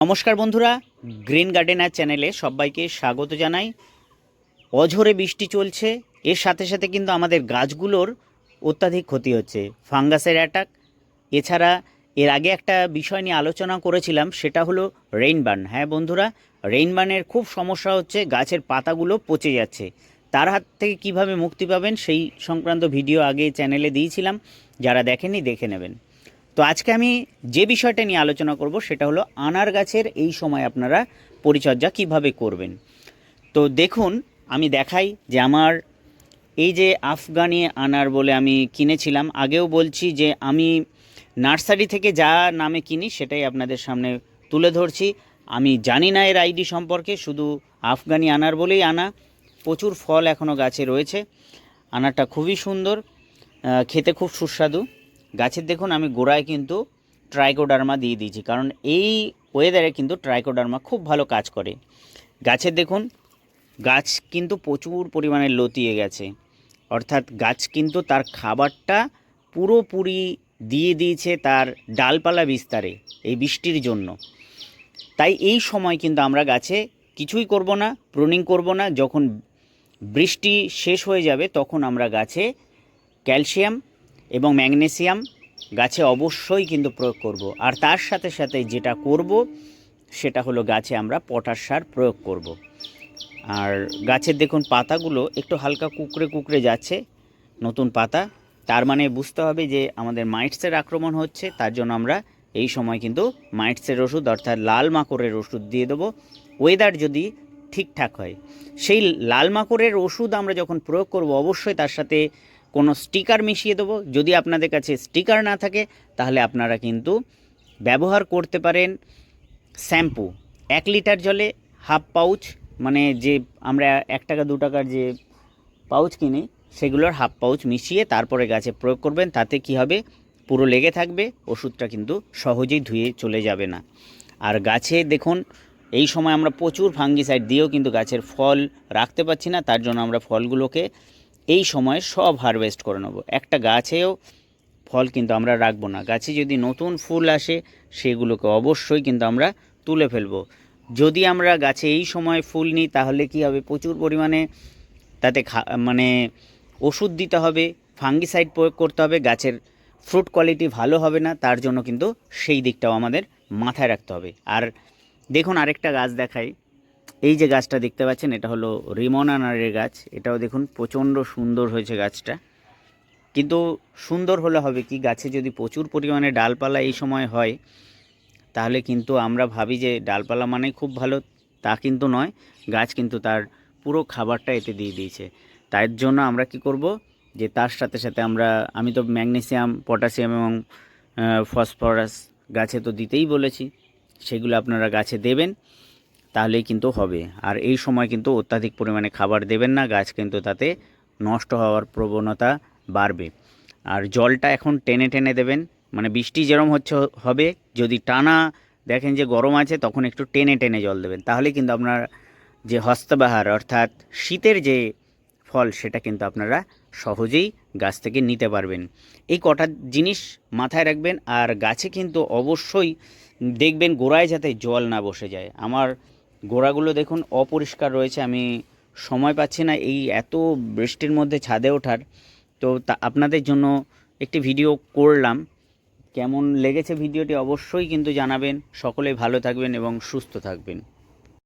নমস্কার বন্ধুরা, green gardener চ্যানেলে সবাইকে স্বাগত জানাই। অঝরে বৃষ্টি চলছে, এর সাথে সাথে কিন্তু আমাদের গাছগুলোর অত্যাধিক ক্ষতি হচ্ছে, ফাঙ্গাসের অ্যাটাক। এছাড়া এর আগে একটা বিষয় নিয়ে আলোচনা করেছিলাম, সেটা হলো রেইনবার্ন হ্যাঁ বন্ধুরা রেইনবার্নের খুব সমস্যা হচ্ছে, গাছের পাতাগুলো পচে যাচ্ছে। তার হাত থেকে কীভাবে মুক্তি পাবেন সেই সংক্রান্ত ভিডিও আগে চ্যানেলে দিয়েছিলাম, যারা দেখেনি দেখে নেবেন। তো আজকে আমি যে বিষয়টা নিয়ে আলোচনা করব সেটা হলো আনার গাছের এই সময় আপনারা পরিচর্যা কীভাবে করবেন। তো দেখুন, আমি দেখাই যে আমার এই যে আফগানি আনার বলে আমি কিনেছিলাম, আগেও বলছি যে আমি নার্সারি থেকে যা নামে কিনি সেটাই আপনাদের সামনে তুলে ধরছি। আমি জানি না এর আইডি সম্পর্কে, শুধু আফগানি আনার বলেই আনা। প্রচুর ফল এখনও গাছে রয়েছে। আনারটা খুবই সুন্দর খেতে খুব সুস্বাদু। গাছের দেখুন, আমি গোড়ায় কিন্তু ট্রাইকোডার্মা দিয়ে দিয়েছি। কারণ এই ওয়েদারে কিন্তু ট্রাইকোডার্মা খুব ভালো কাজ করে। গাছের দেখুন, গাছ কিন্তু প্রচুর পরিমাণে লতিয়ে গেছে। অর্থাৎ গাছ কিন্তু তার খাবারটা পুরোপুরি দিয়ে দিয়েছে তার ডালপালা বিস্তারে, এই বৃষ্টির জন্য। তাই এই সময় কিন্তু আমরা গাছে কিছুই করব না প্রুনিং করব না। যখন বৃষ্টি শেষ হয়ে যাবে, তখন আমরা গাছে ক্যালসিয়াম এবং ম্যাগনেসিয়াম গাছে অবশ্যই কিন্তু প্রয়োগ করব। আর তার সাথে সাথে যেটা করব, সেটা হলো গাছে আমরা পটাশ সার প্রয়োগ করব। আর গাছের দেখুন পাতাগুলো একটু হালকা কুকড়ে কুকড়ে যাচ্ছে, নতুন পাতা। তার মানে বুঝতে হবে যে আমাদের মাইটসের আক্রমণ হচ্ছে, তার জন্য আমরা এই সময় কিন্তু মাইটসের ওষুধ অর্থাৎ লাল মাকড়ের ওষুধ দিয়ে দেবো। ওয়েদার যদি ঠিকঠাক হয়, সেই লাল মাকড়ের ওষুধ আমরা যখন প্রয়োগ করব, অবশ্যই তার সাথে কোনো স্টিকার মিশিয়ে দেবো। যদি আপনাদের কাছে স্টিকার না থাকে, তাহলে আপনারা কিন্তু ব্যবহার করতে পারেন শ্যাম্পু। এক লিটার জলে হাফ পাউচ মানে যে আমরা এক টাকা, দু টাকার যে পাউচ কিনি, সেগুলোর হাফ পাউচ মিশিয়ে তারপরে গাছে প্রয়োগ করবেন। তাতে কি হবে? পুরো লেগে থাকবে, ওষুধটা কিন্তু সহজেই ধুয়ে চলে যাবে না। আর গাছে দেখুন, এই সময় আমরা প্রচুর ফাঙ্গিসাইড দিয়েও কিন্তু গাছের ফল রাখতে পারছি না, তার জন্য আমরা ফলগুলোকে এই সময় সব হারভেস্ট করে নেব। একটা গাছেও ফল কিন্তু আমরা রাখব না। গাছে যদি নতুন ফুল আসে, সেগুলোকে অবশ্যই কিন্তু আমরা তুলে ফেলব। যদি আমরা গাছে এই সময় ফুল নিই, তাহলে কি হবে? প্রচুর পরিমাণে তাতে মানে ওষুধ দিতে হবে ফাঙ্গিসাইড প্রয়োগ করতে হবে, গাছের ফ্রুট কোয়ালিটি ভালো হবে না, তার জন্য কিন্তু সেই দিকটাও আমাদের মাথায় রাখতে হবে। আর দেখুন আরেকটা গাছ দেখাই। এই যে গাছটা দেখতে পাচ্ছেন, এটা হলো রিমন আনারের গাছ। এটাও দেখুন, প্রচণ্ড সুন্দর হয়েছে গাছটা। কিন্তু সুন্দর হলে হবে কি, গাছে যদি প্রচুর পরিমাণে ডালপালা এই সময় হয়, তাহলে কিন্তু আমরা ভাবি যে ডালপালা মানে খুব ভালো, তা কিন্তু নয়। গাছ কিন্তু তার পুরো খাবারটা এতে দিয়ে দিয়েছে। তার জন্য আমরা কি করব, যে তার সাথে সাথে আমরা, আমি তো ম্যাগনেসিয়াম পটাশিয়াম এবং ফসফরাস গাছে তো দিতেই বলেছি, সেগুলো আপনারা গাছে দেবেন। তাহলেই কিন্তু হবে। আর এই সময় কিন্তু অত্যাধিক পরিমাণে খাবার দেবেন না, গাছ কিন্তু তাতে নষ্ট হওয়ার প্রবণতা বাড়বে। আর জলটা এখন টেনে টেনে দেবেন মানে বৃষ্টি যেরম হচ্ছে, হবে, যদি টানা দেখেন যে গরম আছে, তখন একটু টেনে টেনে জল দেবেন। তাহলে কিন্তু আপনার যে হস্তবাহার, অর্থাৎ শীতের যে ফল, সেটা কিন্তু আপনারা সহজেই গাছ থেকে নিতে পারবেন। এই কটা জিনিস মাথায় রাখবেন, আর গাছে কিন্তু অবশ্যই দেখবেন গোড়ায় যাতে জল না বসে যায়। আমার গোড়াগুলো দেখুন অপরিষ্কার রয়েছে, আমি সময় পাচ্ছি না এই এত বৃষ্টির মধ্যে ছাদে ওঠার। তো তা, আপনাদের জন্য একটি ভিডিও করলাম। কেমন লেগেছে ভিডিওটি অবশ্যই কিন্তু জানাবেন। সকলেই ভালো থাকবেন এবং সুস্থ থাকবেন।